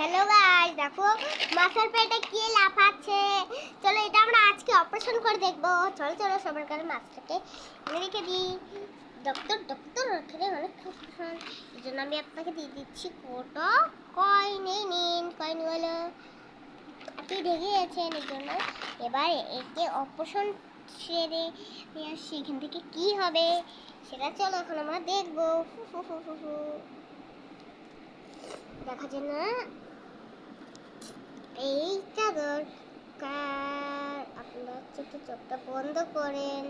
Hello guys দেখো মাছের পেটে কি লাফাচ্ছে? চলো, এটা আমরা আজকে অপারেশন করে দেখব। চলো চলো, সবার কাছে মাছটাকে রেখে দিই। ডক্টর ডক্টর এখানে অনেক এই জন্য আমি আপনাকে দিয়ে দিচ্ছি কোটো। কয়েন এই নিন কয়েন হলো আপনি ঢেকে গেছেন, এই জন্য এবার একে অপারেশন আসছি। এখান থেকে কি হবে সেটা চলো, এখন আমরা দেখব। দেখা যায় না এইটা দরকার। আপনার চোখে চোখটা বন্ধ করেন।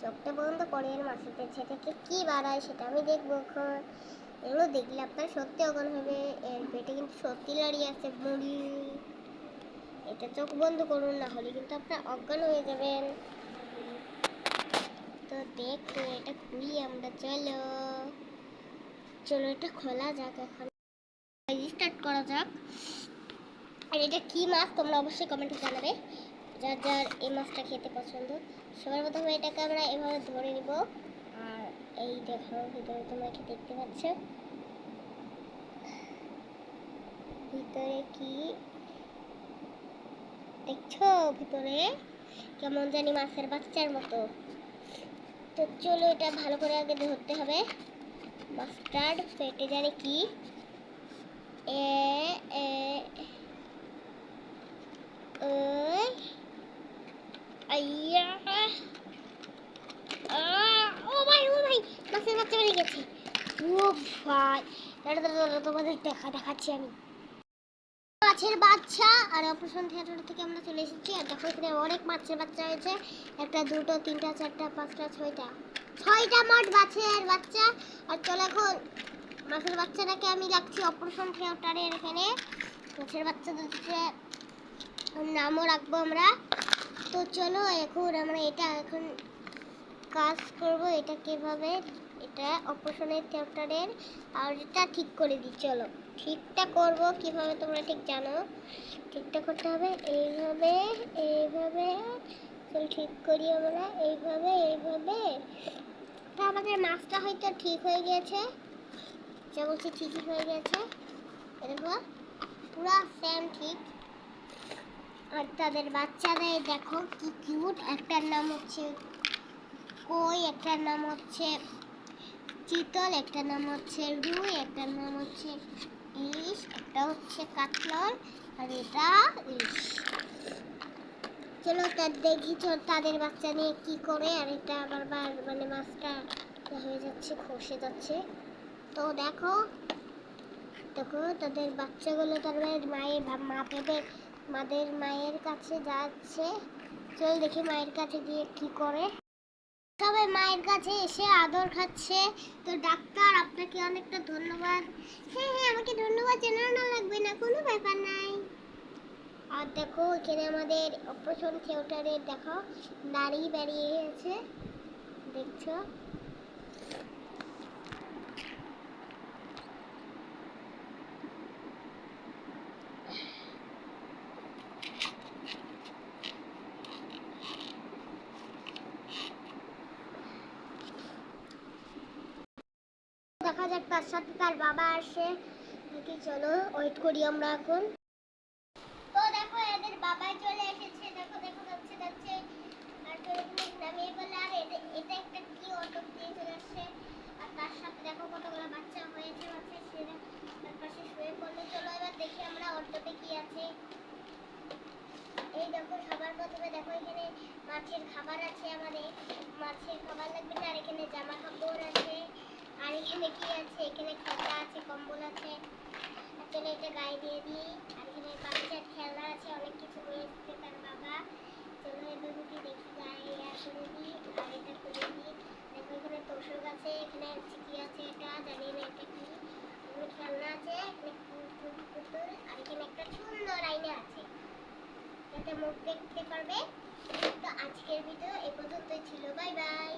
চোখটা বন্ধ করেন মাছের পেছে থেকে কি বাড়ায় সেটা আমি দেখব এখন। এগুলো দেখলে আপনার সত্যি অজ্ঞান হবে। এর পেটে কিন্তু সত্যি লড়িয়ে আছে, মুড়ি। এটা চোখ বন্ধ করুন, না হলে কিন্তু আপনার অজ্ঞান হয়ে যাবেন। তো দেখো এটা খুলি আমরা, চলো। চলো, এটা খোলা যাক এখন। স্টার্ট করা যাক। আর এটা কি মাছ তোমরা অবশ্যই কমেন্টে জানাবে। যার যার এই মাছটা খেতে পছন্দ। সবার প্রথমে এটাকে আমরা এভাবে ধরে নিব। আর এই দেখো ভিতরে তোমরা কি দেখতে পাচ্ছ? ভিতরে কি? দেখছ? ভিতরে? কেমন জানি মাছের বাচ্চার মতো। তো চলো এটা ভালো করে আগে ধরতে হবে। মাস্টার্ড পেটে জানি কি? এ ও ভাই ও ভাই মাছের বাচ্চা তোমাদের দেখা দেখাচ্ছি আমি মাছের বাচ্চা আর অপারেশন থিয়েটার থেকে আমরা চলে এসেছি আর দেখো অনেক মাছের বাচ্চা হয়েছে একটা দুটো তিনটা চারটা পাঁচটা ছয়টা ছয়টা মোট মাছের বাচ্চা আর চলো এখন মাছের বাচ্চাটাকে আমি রাখছি অপারেশন থিয়েটারের এখানে মাছের বাচ্চাদেরকে নামও রাখব আমরা তো চলো এখন আমরা এটা এখন কাজ করব এটা কীভাবে এটা অপারেশনের থিয়েটারের আর এটা ঠিক করে দিই চলো ঠিকটা করব কীভাবে তোমরা ঠিক জানো ঠিকটা করতে হবে এইভাবে এইভাবে চলো ঠিক করি আমরা এইভাবে এইভাবে তা আমাদের মাছটা হয়তো ঠিক হয়ে গেছে যা বলছি ঠিকই হয়ে গেছে এরকম পুরো সেম ঠিক আর তাদের বাচ্চাদের দেখো কি কিউট একটার নাম হচ্ছে কই, একটার নাম হচ্ছে চিতল, একটার নাম হচ্ছে রুই, একটার নাম হচ্ছে ইলিশ, একটা হচ্ছে কাতলার আর এটা ইলিশ। চলো তার দেখি তাদের বাচ্চা নিয়ে কি করে, আর এটা আবার বার মানে মাছটা হয়ে যাচ্ছে, খসে যাচ্ছে। তো দেখো দেখো তাদের বাচ্চাগুলো তাদের মায়ের মা ভেবে মাদের মায়ের কাছে যাচ্ছে। চল দেখি মায়ের কাছে গিয়ে কি করে। সবাই মায়ের কাছে এসে আদর খাচ্ছে। তো ডাক্তার, আপনাকে অনেকটা ধন্যবাদ। হ্যাঁ হ্যাঁ আমাকে ধন্যবাদ জানানো লাগবে না, কোনো ব্যাপার নাই। আর দেখো, এখানে আমাদের অপারেশন থিয়েটারে দেখো দাঁড়িয়ে বেরিয়ে গেছে। দেখছ দেখা যাক তার সাথে তার বাবা আসে। নাকি চলো ওয়েট করি আমরা এখন। তো দেখো, এদের বাবাই চলে এসেছে। দেখো দেখো, যাচ্ছে যাচ্ছে। দেখো দেখি এই দেখো প্রথমে দেখো এখানে মাছের খাবার আছে আমাদের। মাছের খাবার লাগবে না, আর এখানে জামা কাপড় আছে। আর এখানে কি আছে? এখানে খাতা আছে, কম্বল আছে। আর এটা গায়ে দিয়ে দিই। আর এখানে বাচ্চার খেলনা আছে, অনেক কিছু নিয়ে তার বাবা। চলো যদি দেখি, গায়ে করে দিই, আর এটা করে দিই। দেখো এখানে তোষক আছে, এখানে কি আছে এটা জানি না এটা কি। এখানে খেলনা আছে, এখানে পুতুল আর এখানে একটা সুন্দর আয়না আছে। যাতে মুখ দেখতে পারবে। তো আজকের ভিডিও এই পর্যন্তই ছিল, বাই বাই।